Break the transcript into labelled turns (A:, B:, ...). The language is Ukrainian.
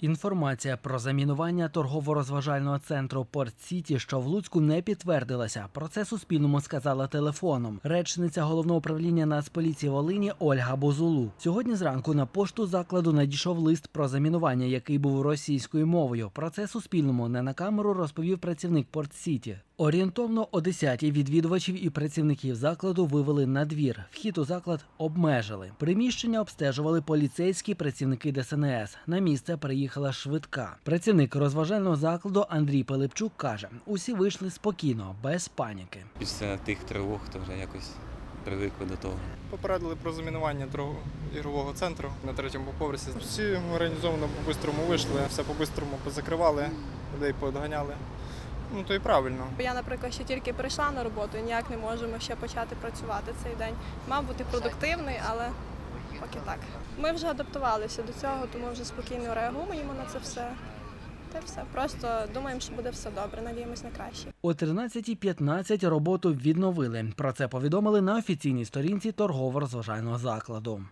A: Інформація про замінування торгово-розважального центру Порт Сіті, що в Луцьку, не підтвердилася. Про це Суспільному сказала телефоном. Речниця головного управління Нацполіції Волині Ольга Бузулу. Сьогодні зранку на пошту закладу надійшов лист про замінування, який був російською мовою. Про це Суспільному не на камеру розповів працівник Порт Сіті. Орієнтовно о 10-й відвідувачів і працівників закладу вивели на двір. Вхід у заклад обмежили. Приміщення обстежували поліцейські працівники ДСНС. На місце приїхала швидка. Працівник розважального закладу Андрій Пилипчук каже: усі вийшли спокійно, без паніки.
B: Після тих тривог то вже якось привикли до того.
C: Попередили про замінування ігрового центру на третьому поверсі. Всі організовано по-бистрому вийшли, все по-бистрому позакривали, людей поодганяли. Ну то і правильно.
D: Я, наприклад, ще тільки прийшла на роботу ніяк не можемо ще почати працювати цей день. Мав бути продуктивний, але поки так. Ми вже адаптувалися до цього, тому вже спокійно реагуємо на це все. Та все. Просто думаємо, що буде все добре. Надіємось на краще.
A: О 13.15 роботу відновили. Про це повідомили на офіційній сторінці торгово-розважального закладу.